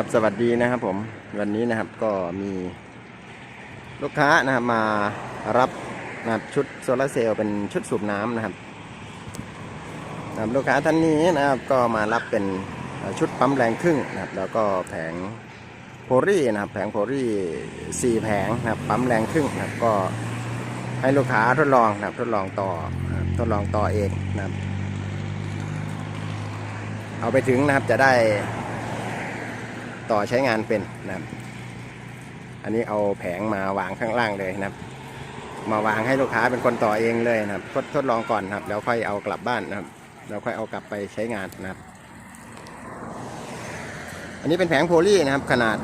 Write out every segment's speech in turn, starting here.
ครับสวัสดีนะครับผมวันนี้นะครับก็มีลูกค้านะครับมารับนะครับชุดโซลาร์เซลล์เป็นชุดสูบน้ำนะครับนะครับลูกค้าท่านนี้นะครับก็มารับเป็นชุดปั๊มแรงครึ่งนะครับแล้วก็แผงโพลีนะครับแผงโพลีสี่แผงนะครับปั๊มแรงครึ่งนะครับก็ให้ลูกค้าทดลองนะครับทดลองต่อทดลองต่อเองนะครับเอาไปถึงนะครับจะได้ ต่อใช้งานเป็นนะครับ อันนี้เอาแผงมาวางข้างล่างเลยนะครับ มาวางให้ลูกค้าเป็นคนต่อเองเลยนะครับ ทดทดลองก่อนครับ แล้วค่อยเอากลับบ้านนะครับ แล้วค่อยเอากลับไปใช้งานนะครับ อันนี้เป็นแผงโพลีนะครับ ขนาด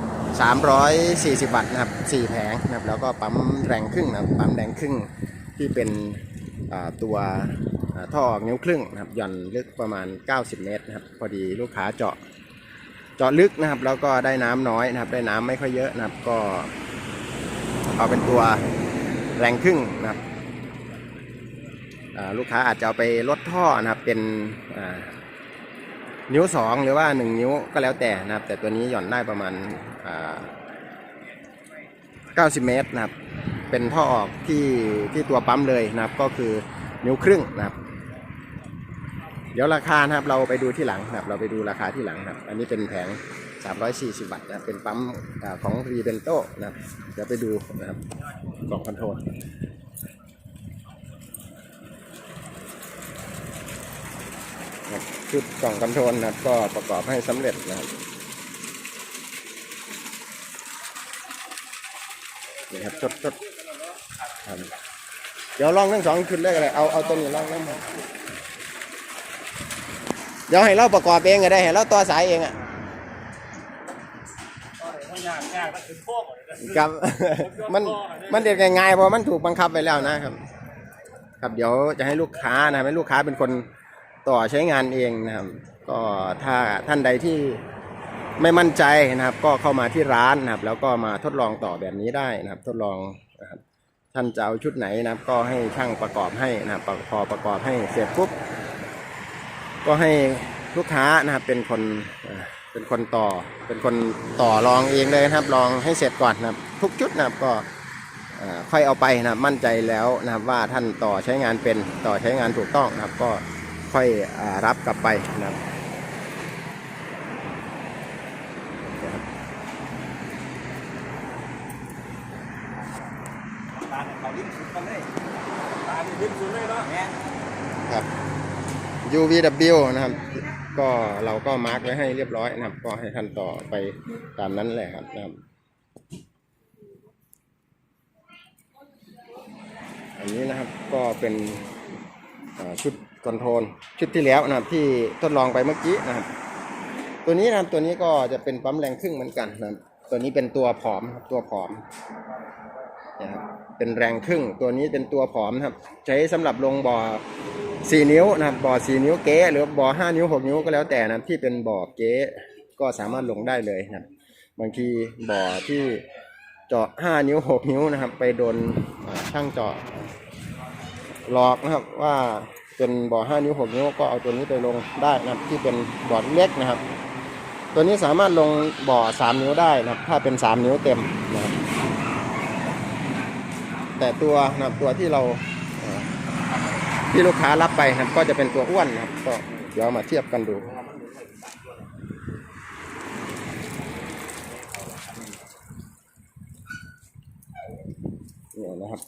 340 วัตต์นะครับ 4 แผงนะครับ แล้วก็ปั๊มแรงครึ่งนะครับ ปั๊มแรงครึ่งที่เป็นตัวท่อออกนิ้วครึ่งนะครับหย่อนลึกประมาณ 90 เมตรนะครับ พอดีลูกค้าเจาะ เจาะลึกนะครับ แล้วก็ได้น้ำน้อยนะครับ ได้น้ำไม่ค่อยเยอะนะครับ ก็ เอาเป็นตัวแรงครึ่งนะครับลูกค้าอาจจะเอาไปลดท่อนะครับ เป็นนิ้วสองหรือว่าหนึ่งนิ้วก็แล้วแต่นะครับ แต่ตัวนี้หย่อนได้ประมาณอ่า90 เมตรนะครับ เป็นท่อออกที่ที่ตัวปั๊มเลยนะครับ ก็คือนิ้วครึ่งนะครับ เดี๋ยวราคานะครับเราไปดูที่หลังนะครับเราไปดูราคาที่หลังนะครับ อันนี้เป็นแผง 340วัตต์นะเป็นปั๊มของรีเบนโตนะครับเดี๋ยวไปดูนะครับกล่องคอนโทรลนะครับชุดกล่องคอนโทรลนะครับก็ประกอบให้สำเร็จนะครับนี่ครับชดชดเดี๋ยวลองทั้งสองชุดเลยก็ได้เอาเอาตัวนี้ลองน้ำมัน เดี๋ยวให้เราประกอบเองก็ได้ให้เราต่อสายเองอะครับ มันมันเด็ดง่ายๆเพราะมันถูกบังคับไปแล้วนะครับ ครับเดี๋ยวจะให้ลูกค้านะครับให้ลูกค้าเป็นคนต่อใช้งานเองนะครับ ก็ถ้าท่านใดที่ไม่มั่นใจนะครับ ก็เข้ามาที่ร้านนะครับ แล้วก็มาทดลองต่อแบบนี้ได้นะครับ ทดลองนะครับท่านจะเอาชุดไหนนะครับ ก็ให้ช่างประกอบให้นะครับพอประกอบให้เสร็จปุ๊บ ก็ให้ลูกค้านะครับเป็นคนเอ่อเป็นคนต่อ เป็นคนต่อลองเองเลยนะครับ ลองให้เสร็จก่อนนะครับ ทุกจุดนะครับก็เอ่อค่อยเอาไปนะครับมั่นใจแล้วนะครับว่าท่านต่อใช้งานเป็นต่อใช้งานถูกต้องนะครับ ก็ค่อยอารับกลับไปนะครับนะครับตาเนี่ยเขาลิ้นสุดกันเลยตาเนี่ยลิ้นสุดเลยเนาะแม่ครับ UVW นะครับ ก็เราก็มาร์กไว้ให้เรียบร้อยนะครับ ก็ให้ท่านต่อไปตามนั้นแหละครับนะครับ อันนี้นะครับก็เป็นชุดคอนโทรลชุดที่แล้วนะครับที่ทดลองไปเมื่อกี้นะครับ ตัวนี้นะครับตัวนี้ก็จะเป็นปั๊มแรงครึ่งเหมือนกันนะครับ ตัวนี้เป็นตัวผอมครับตัวผอมนะครับเป็นแรงครึ่งตัวนี้เป็นตัวผอมนะครับ ใช้สำหรับลงบ่อ สี่นิ้วนะครับบ่อสี่นิ้วเก๊หรือบ่อห้านิ้วหกนิ้วก็แล้วแต่นะที่เป็นบ่อเก๊ก็สามารถลงได้เลยนะครับบางทีบ่อที่เจาะห้านิ้วหกนิ้วนะครับ ไปโดนช่างเจาะหลอกนะครับว่าเป็นบ่อห้านิ้วหกนิ้วก็เอาตัวนี้ไปลงได้นะครับ ที่เป็นบ่อเล็กนะครับ ตัวนี้สามารถลงบ่อสามนิ้วได้นะครับ ถ้าเป็นสามนิ้วเต็มนะครับแต่ตัวนะครับตัวที่เรา ที่ลูกค้ารับไปครับ ก็จะเป็นตัวอ้วนครับ ก็เดี๋ยวมาเทียบกันดู เนี่ยนะครับ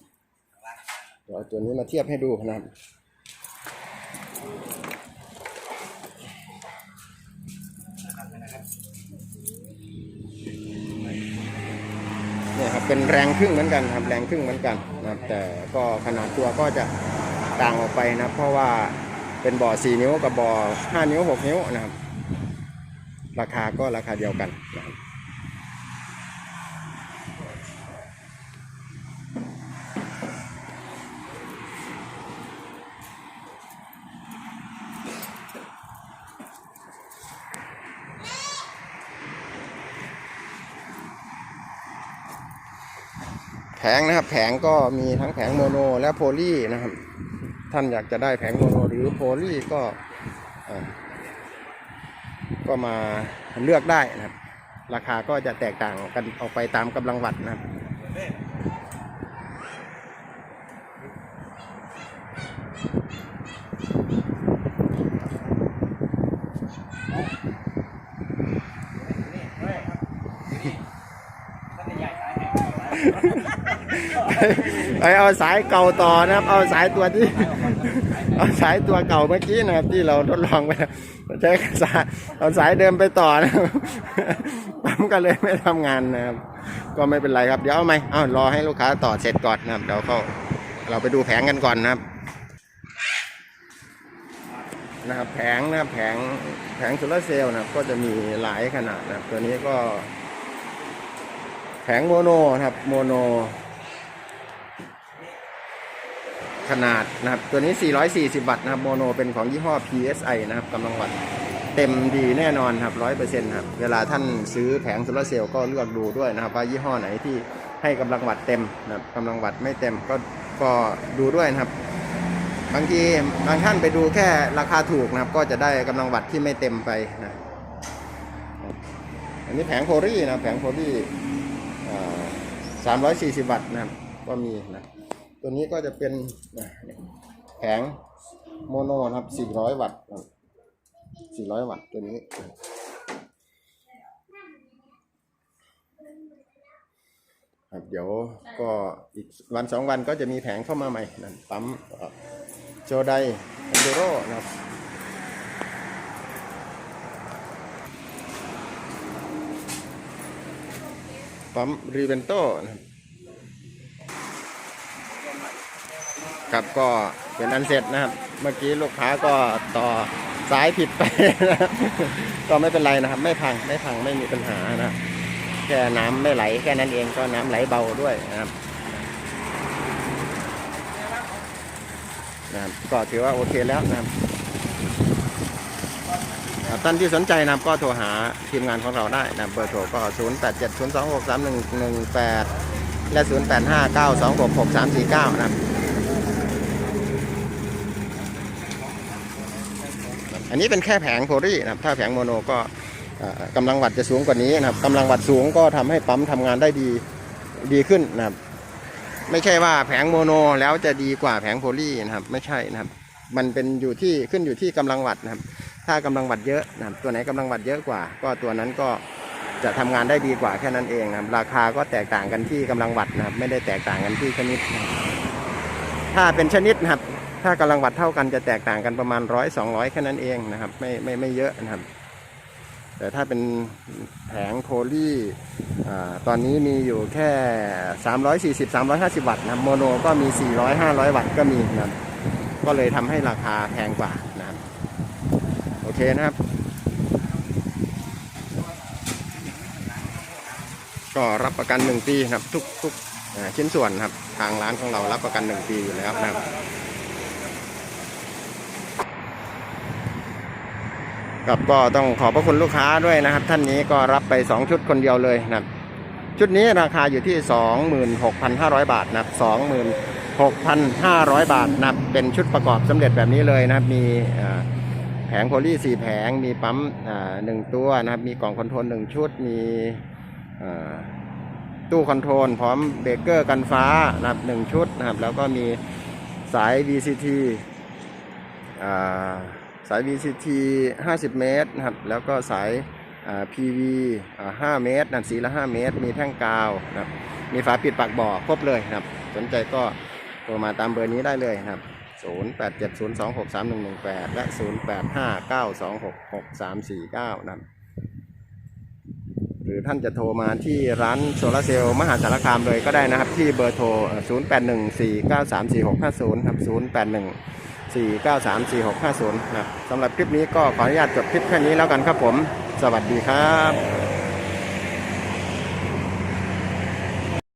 เดี๋ยวตัวนี้มาเทียบให้ดูนะครับเนี่ยครับเป็นแรงครึ่งเหมือนกันครับแรงครึ่งเหมือนกันนะครับแต่ก็ขนาดตัวก็จะ ต่างออกไปนะเพราะว่าเป็นบ่อ 4 นิ้วกับบ่อ 5 นิ้ว 6 นิ้วนะครับ ราคาก็ราคาเดียวกันนะครับแผงนะครับแผงก็มีทั้งแผงโมโนและโพลีนะครับ ท่านอยากจะได้แผงโมโนหรือโพลีก็เอ่อก็มาเลือกได้นะครับ ราคาก็จะแตกต่างกันออกไปตามกำลังวัตต์นะครับ ไปเอาสายเก่าต่อนะครับ เอาสายตัวที่ เอาสายตัวเก่าเมื่อกี้นะครับ ที่เราทดลองไปใช้สายเอาสายเดิมไปต่อนะครับปั๊มก็เลยไม่ทำงานนะครับ ก็ไม่เป็นไรครับ เดี๋ยวเอาไหมเอารอให้ลูกค้าต่อเสร็จก่อนนะครับเดี๋ยวเขาเราไปดูแผงกันก่อนนะครับ นะครับแผงนะครับแผงแผงโซลาร์เซลล์นะครับ ก็จะมีหลายขนาดนะครับ ตัวนี้ก็ แผงโมโนนะครับ โมโน ขนาดนะครับ ตัวนี้ 440 วัตต์นะครับโมโนเป็นของยี่ห้อ PSI นะครับกำลังวัตต์เต็มดีแน่นอนครับ100%ครับเวลาท่านซื้อแผงโซลาร์เซลล์ก็เลือกดูด้วยนะครับ ว่ายี่ห้อไหนที่ให้กำลังวัตต์เต็มนะครับกำลังวัตต์ไม่เต็มก็ก็ดูด้วยนะครับ บางทีบางท่านไปดูแค่ราคาถูกนะครับ ก็จะได้กำลังวัตต์ที่ไม่เต็มไปนะอันนี้แผงโพลีนะแผงโพลีสามร้อยสี่สิบวัตต์นะครับ ก็มีนะ ตัวนี้ก็จะเป็นแผงโมโนนะครับ 400 วัตต์ครับ400 วัตต์ตัวนี้ครับเดี๋ยวก็อีกวันสองวันก็จะมีแผงเข้ามาใหม่นะปั๊มโจไดเอนดูโรนะครับปั๊มรีเวนโตนะครับ ครับก็เป็นอันเสร็จนะครับ เมื่อกี้ลูกค้าก็ต่อสายผิดไปนะครับก็ไม่เป็นไรนะครับ ไม่พังไม่พังไม่มีปัญหานะครับแค่น้ำไม่ไหลแค่นั้นเองก็น้ำไหลเบาด้วยนะครับนะครับก็ถือว่าโอเคแล้วนะครับท่านที่สนใจนะครับก็โทรหาทีมงานของเราได้นะเบอร์โทรก็ 0 8 7 0 2 6 3 1 1 8 และ 0 8 5 9 2 6 6 3 4 9 นะครับ อั นนี้เป็นแค่แผงโพลีนะครับถ้าแผงโมโนก็เอ่อกำลังวัตจะสูงกว่านี้นะครับกำลังวัตสูงก็ทำให้ปั๊มทำงานได้ดีดีขึ้นนะครับ ไม่ใช่ว่าแผงโมโนแล้วจะดีกว่าแผงโพลีนะครับ ไม่ใช่นะครับ มันเป็นอยู่ที่ขึ้นอยู่ที่กำลังวัตนะครับ ถ้ากำลังวัตเยอะนะครับตัวไหนกำลังวัตเยอะกว่า ก็ตัวนั้นก็จะทำงานได้ดีกว่าแค่นั้นเองนะครับ ราคาก็แตกต่างกันที่กำลังวัตนะครับ ไม่ได้แตกต่างกันที่ชนิด ถ้าเป็นชนิดนะครับ ถ้ากำลังวัตต์เท่ากันจะแตกต่างกันประมาณร้อยสองร้อยแค่นั้นเองนะครับ ไม่ไม่ไม่เยอะนะครับ แต่ถ้าเป็นแผงโพลีอาตอนนี้มีอยู่แค่ 340 350 วัตต์นะโมโนก็มี 400 500 วัตต์ก็มีนะครับก็เลยทำให้ราคาแพงกว่านะโอเคนะครับ ก็รับประกัน 1 ปีนะครับ ทุกทุกชิ้นส่วนนะครับ ทางร้านของเรารับประกัน 1 ปีอยู่แล้วนะครับ ครับก็ต้องขอบพระคุณลูกค้าด้วยนะครับ ท่านนี้ก็รับไป 2 ชุดคนเดียวเลยนะครับ ชุดนี้ราคาอยู่ที่ 26,500 บาทนะครับ26,500 บาทนะครับเป็นชุดประกอบสำเร็จแบบนี้เลยนะครับ มีแผงโพลีสี่แผง มีปั๊มหนึ่งตัวนะครับ มีกล่องคอนโทรลหนึ่งชุด มีตู้คอนโทรลพร้อมเบรกเกอร์กันฟ้านะครับหนึ่งชุดนะครับ แล้วก็มีสาย VCT อ่า สาย VCT 50 เมตรนะครับแล้วก็สายอ่า PV อ่า5เมตรนั่นสีละ 5 เมตร มีแท่งกาวนะครับมีฝาปิดปากบ่อครบเลยนะครับ สนใจก็โทรมาตามเบอร์นี้ได้เลยนะครับ 0870263118 และ 0859266349 นะครับหรือท่านจะโทรมาที่ร้านโซลาร์เซลล์มหาสารคามเลยก็ได้นะครับ ที่เบอร์โทร 0814934650 ครับ 081 4934650นะสำหรับคลิปนี้ก็ขออนุญาตจบคลิปแค่นี้แล้วกันครับผม สวัสดีครับ